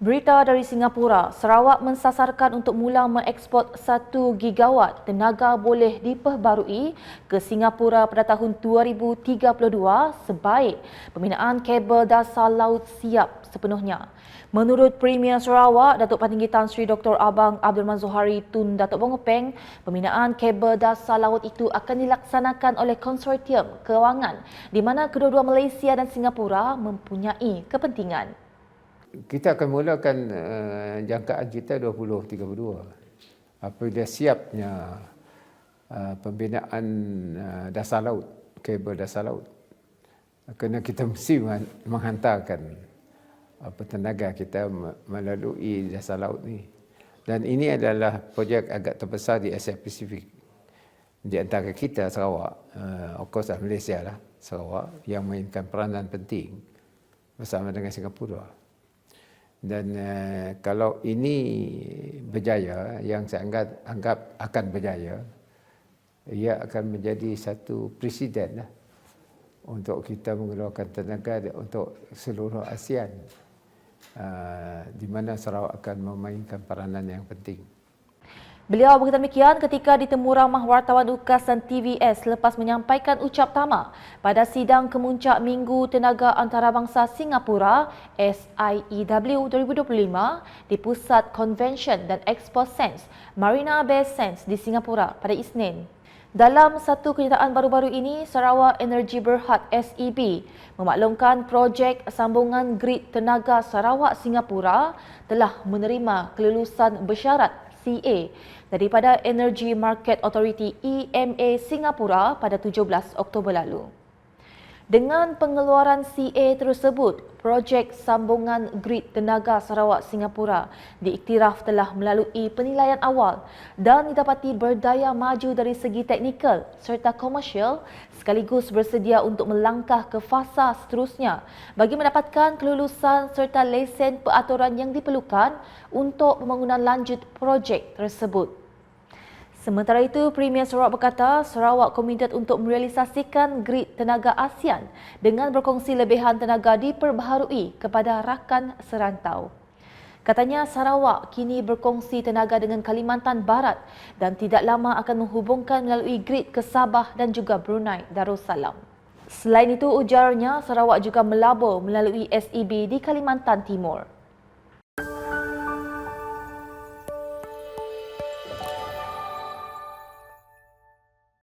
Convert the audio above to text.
Berita dari Singapura, Sarawak mensasarkan untuk mula mengeksport 1 gigawatt tenaga boleh diperbarui ke Singapura pada tahun 2032 sebaik pembinaan kabel dasar laut siap sepenuhnya. Menurut Premier Sarawak, Datuk Patinggi Tan Sri Dr. Abang Abdul Manzuhari Tun Datuk Bongopeng, pembinaan kabel dasar laut itu akan dilaksanakan oleh konsortium kewangan di mana kedua-dua Malaysia dan Singapura mempunyai kepentingan kita akan mulakan uh, jangkaan kita 2032 apabila siapnya uh, pembinaan uh, dasar laut kabel dasar laut kerana kita mesti menghantarkan apa tenaga kita melalui dasar laut ni. Dan ini adalah projek agak terbesar di Asia Pasifik. Di antara kita Sarawak uh, of course Malaysia lah Sarawak yang mainkan peranan penting bersama dengan Singapura dan uh, kalau ini berjaya yang saya anggap, anggap akan berjaya ia akan menjadi satu presiden lah untuk kita mengeluarkan tenaga untuk seluruh ASEAN uh, di mana Sarawak akan memainkan peranan yang penting. Beliau berkata demikian ketika ditemu ramah wartawan UKAS dan TVS selepas menyampaikan ucap tama pada sidang kemuncak Minggu Tenaga Antarabangsa Singapura SIEW 2025 di Pusat Convention dan Expo Sense Marina Bay Sands di Singapura pada Isnin. Dalam satu kenyataan baru-baru ini, Sarawak Energy Berhad SEB memaklumkan projek sambungan grid tenaga Sarawak Singapura telah menerima kelulusan bersyarat CA daripada Energy Market Authority EMA Singapura pada 17 Oktober lalu. Dengan pengeluaran CA tersebut, projek sambungan grid tenaga Sarawak Singapura diiktiraf telah melalui penilaian awal dan didapati berdaya maju dari segi teknikal serta komersial sekaligus bersedia untuk melangkah ke fasa seterusnya bagi mendapatkan kelulusan serta lesen peraturan yang diperlukan untuk pembangunan lanjut projek tersebut. Sementara itu, Premier Sarawak berkata Sarawak komited untuk merealisasikan grid tenaga ASEAN dengan berkongsi lebihan tenaga diperbaharui kepada rakan serantau. Katanya Sarawak kini berkongsi tenaga dengan Kalimantan Barat dan tidak lama akan menghubungkan melalui grid ke Sabah dan juga Brunei Darussalam. Selain itu, ujarnya Sarawak juga melabur melalui SEB di Kalimantan Timur.